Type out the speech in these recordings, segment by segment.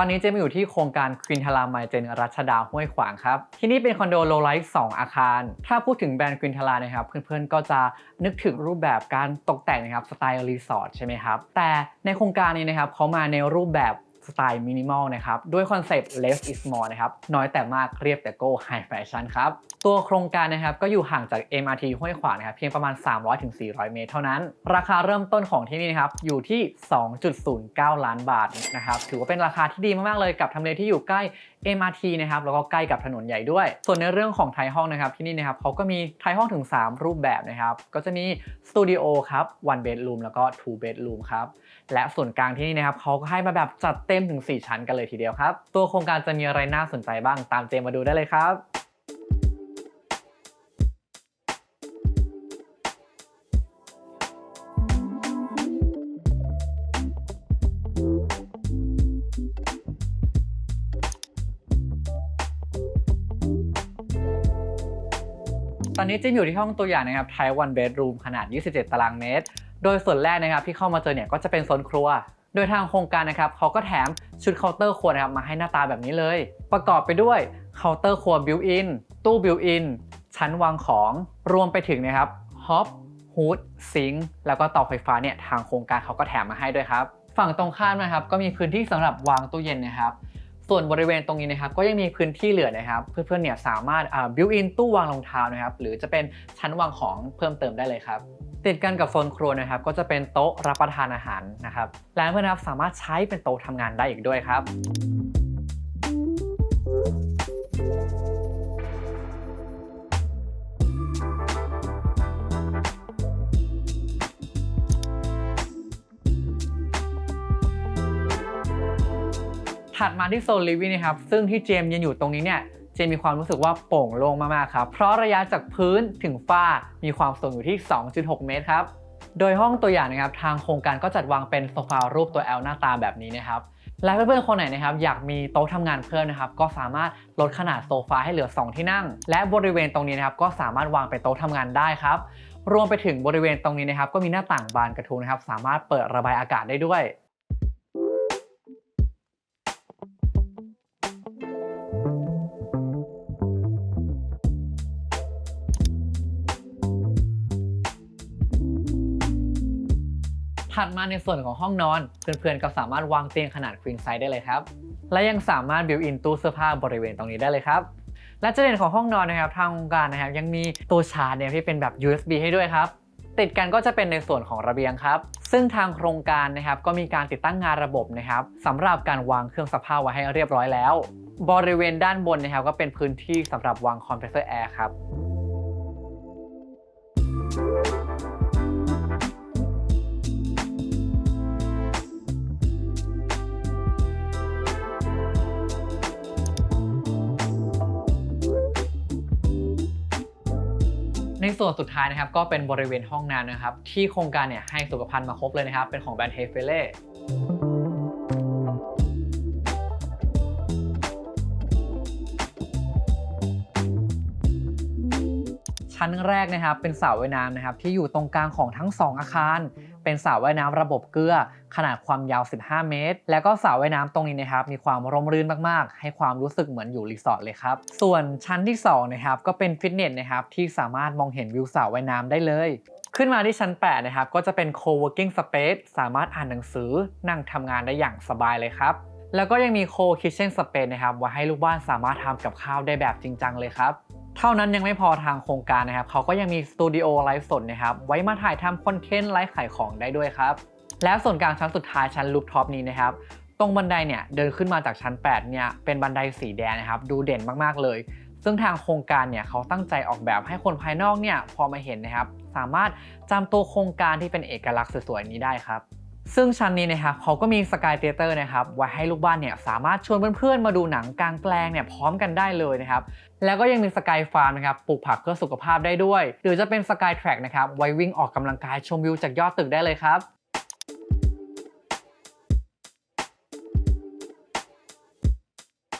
ตอนนี้เจมอยู่ที่โครงการควินทาราไมเจนรัชดาห้วยขวางครับ ที่นี่เป็นคอนโดโลไลท์2อาคาร ถ้าพูดถึงแบรนด์ควินทารานะครับ เพื่อนๆก็จะนึกถึงรูปแบบการตกแต่งนะครับสไตล์รีสอร์ทใช่ไหมครับ แต่ในโครงการนี้นะครับเขามาในรูปแบบ สไตล์มินิมอลนะครับด้วยคอนเซปต์ less is more นะครับน้อยแต่มากเรียบแต่โก้ high fashion ครับตัวโครงการนะครับก็อยู่ห่างจาก MRT ห้วยขวางนะครับเพียงประมาณ 300-400 เมตรเท่านั้น ราคาเริ่มต้นของที่นี่นะครับอยู่ที่ 2.09 ล้านบาทนะครับถือว่าเป็นราคาที่ดีมากๆเลยกับทำเลที่อยู่ใกล้ MRT นะครับแล้วก็ใกล้กับถนนใหญ่ด้วย ส่วนในเรื่องของไทยห้องนะครับที่นี่นะครับเขาก็มีไทยห้องถึง 3 รูปแบบนะครับ ก็จะมีสตูดิโอครับ one bedroom แล้วก็ two bedroom ครับ และส่วนกลางที่นี่นะครับเขาก็ให้มาแบบจัดเต็มถึง 4 ชั้นกันเลยทีเดียวครับ ตัวโครงการจะมีอะไรน่าสนใจบ้างตามเจมมาดูได้เลยครับ ตอนนี้จิมอยู่ที่ห้องตัวอย่างนะครับ Thai One Bedroom ขนาด 27 ตารางเมตร โดยส่วนแรกนะครับที่เข้ามาเจอเนี่ยก็จะเป็นโซนครัว โดยทางโครงการนะครับเขาก็แถมชุดเคาน์เตอร์ครัวนะครับมาให้หน้าตาแบบนี้เลย ประกอบไปด้วยเคาน์เตอร์ครัวบิวอินตู้บิวอินชั้นวางของรวมไปถึงนะครับฮอปฮูดซิงแล้วก็เตาไฟฟ้าเนี่ยทางโครงการเขาก็แถมมาให้ด้วยครับ ฝั่งตรงข้ามนะครับก็มีพื้นที่สำหรับวางตู้เย็นนะครับ ส่วนบริเวณตรงนี้นะครับก็ยังมีพื้นที่เหลือนะครับ เพื่อนๆเนี่ยสามารถบิวอินตู้วางรองเท้านะครับหรือจะเป็นชั้นวางของเพิ่มเติมได้เลยครับติดกันกับโซนครัวนะครับก็จะเป็นโต๊ะรับประทานอาหารนะครับและเพื่อนๆสามารถใช้เป็นโต๊ะทำงานได้อีกด้วยครับ ถัดมาที่โซนลิฟวิ่นะครับซึ่งที่เจมยืนอยู่ตรงนี้เนี่ยเจมมีความรู้สึกว่าโปร่งโล่งมากๆครับเพราะระยะจากพื้นถึงฝ้ามีความสูงอยู่ที่ 2.6 เมตรครับโดยห้องตัวอย่างนะครับทางโครงการก็จัดวางเป็นโซฟารูปตัว L หน้าตาแบบนี้นะครับและเพื่อนๆคนไหนนะครับอยากมีโต๊ะทำงานเพิ่มนะครับก็สามารถลดขนาดโซฟาให้เหลือ 2 ที่นั่ง และบริเวณตรงนี้นะครับก็สามารถวางเป็นโต๊ะทำงานได้ครับรวมไปถึงบริเวณตรงนี้นะครับก็มีหน้าต่างบานกระทุงนะครับสามารถเปิดระบายอากาศได้ด้วย ถัดมาในส่วนของห้องนอน เพื่อนๆก็สามารถวางเตียงขนาด queen size ได้เลยครับ และยังสามารถ built in ตู้เสื้อผ้าบริเวณตรงนี้ได้เลยครับและจุดเด่นของห้องนอนนะครับทางโครงการนะครับยังมีตัวชาร์จเนี่ยที่เป็นแบบ USB ให้ด้วยครับ ติดกันก็จะเป็นในส่วนของระเบียงครับ ซึ่งทางโครงการนะครับก็มีการติดตั้งงานระบบนะครับสำหรับการวางเครื่องซักผ้าไว้ให้เรียบร้อยแล้ว บริเวณด้านบนนะครับก็เป็นพื้นที่สำหรับวางคอมเพรสเซอร์แอร์ครับ ในส่วนสุดท้ายนะครับก็เป็นบริเวณห้องน้ำนะครับ ที่โครงการเนี่ยให้สุขภัณฑ์มาครบเลยนะครับ เป็นของแบรนด์เฮเฟเล่ชั้นแรกนะครับเป็นสระว่ายน้ำนะครับที่อยู่ตรงกลางของทั้ง 2 อาคาร เป็นสระว่ายน้ำระบบเกลือขนาดความยาว 15 เมตร แล้วก็สระว่ายน้ำตรงนี้นะครับ มีความร่มรื่นมากๆ ให้ความรู้สึกเหมือนอยู่รีสอร์ทเลยครับ ส่วนชั้นที่2นะครับ ก็เป็นฟิตเนสนะครับ ที่สามารถมองเห็นวิวสระว่ายน้ำได้เลย ขึ้นมาที่ชั้น 8 นะครับ ก็จะเป็น co-working space สามารถอ่านหนังสือ นั่งทำงานได้อย่างสบายเลยครับแล้วก็ยังมี co-kitchen space นะครับไว้ให้ลูกบ้านสามารถทำกับข้าวได้แบบจริงจังเลยครับ เท่านั้นยังไม่พอทางโครงการนะครับเขาก็ยังมีสตูดิโอไลฟ์สดนะครับไว้มาถ่ายทำคอนเทนต์ไลฟ์ขายของได้ด้วยครับ แล้วส่วนกลางชั้นสุดท้ายชั้นลูปท็อปนี้นะครับตรงบันไดเนี่ยเดินขึ้นมาจากชั้น 8 เนี่ยเป็นบันไดสีแดงนะครับดูเด่นมากๆเลย ซึ่งทางโครงการเนี่ยเขาตั้งใจออกแบบให้คนภายนอกเนี่ยพอมาเห็นนะครับ สามารถจำตัวโครงการที่เป็นเอกลักษณ์สวยๆนี้ได้ครับ ซึ่งชั้นนี้นะครับเขาก็มีสกายเทเตอร์นะครับไว้ให้ลูกบ้านเนี่ยสามารถชวนเพื่อนๆ มาดูหนังกลางแปลงเนี่ยพร้อมกันได้เลยนะครับแล้วก็ยังมีสกายฟาร์มนะครับปลูกผักเพื่อสุขภาพได้ด้วย หรือจะเป็นสกายแทร็กนะครับไว้วิ่งออกกำลังกายชมวิวจากยอดตึกได้เลยครับ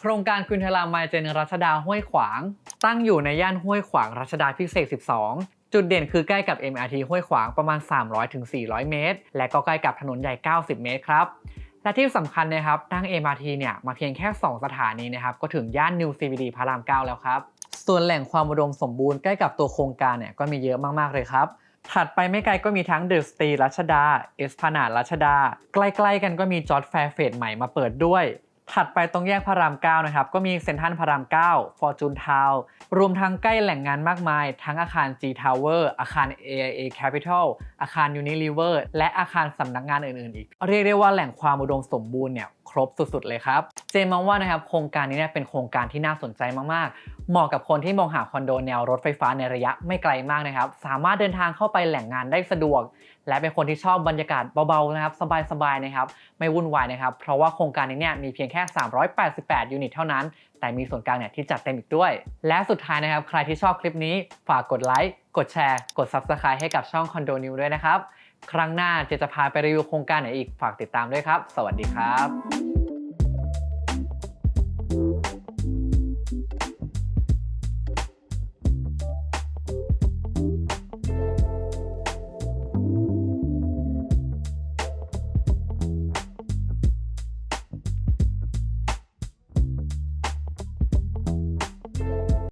โครงการคุณเทลามายเจนรัชดาห้วยขวาง ตั้งอยู่ในย่านห้วยขวางรัชดาพิเศษ 12 จุดเด่นคือใกล้กับ MRT ห้วยขวางประมาณ 300-400 เมตร และก็ใกล้กับถนนใหญ่ 90 เมตรครับและที่สำคัญนะครับนั่ง MRT เนี่ยมาเพียงแค่ 2 สถานีนะครับก็ถึงย่าน New CBD พระราม 9 แล้วครับส่วนแหล่งความอุดมสมบูรณ์ใกล้กับตัวโครงการเนี่ยก็มีเยอะมาก ๆ เลยครับ ถัดไปไม่ไกลก็มีทั้งเดอะสตรีรัชดา เอสพนาดรัชดา ใกล้ ๆ กันก็มีจอร์ดแฟร์เฟสใหม่มาเปิดด้วย ถัดไปตรงแยกพระราม 9 นะครับ ก็มีเซ็นทรัลพระราม 9 ฟอร์จูนทาวรวมทั้งใกล้แหล่งงานมากมาย ทั้งอาคาร G Tower อาคาร AIA Capital อาคาร Unilever และอาคารสำนักงานอื่น ๆ อีก เรียกได้ว่าแหล่งความอุดมสมบูรณ์เนี่ยครบสุด ๆ เลยครับ เจมองว่านะครับโครงการนี้เนี่ยเป็นโครงการที่น่าสนใจมาก ๆ เหมาะกับคนที่มองหาคอนโดแนวรถไฟฟ้าในระยะไม่ไกลมากนะครับ สามารถเดินทางเข้าไปแหล่งงานได้สะดวก และเป็นคนที่ชอบบรรยากาศเบาๆนะครับสบายๆนะครับไม่วุ่นวายนะครับเพราะว่าโครงการนี้เนี่ยมีเพียงแค่ 388 ยูนิตเท่านั้น แต่มีส่วนกลางเนี่ยที่จัดเต็มอีกด้วย และสุดท้ายนะครับใครที่ชอบคลิปนี้ฝากกดไลค์กดแชร์ กด Subscribe ให้กับช่องคอนโดนิวด้วยนะครับครั้งหน้าเจจะพาไปรีวิวโครงการไหนอีกฝากติดตามด้วยครับ สวัสดีครับ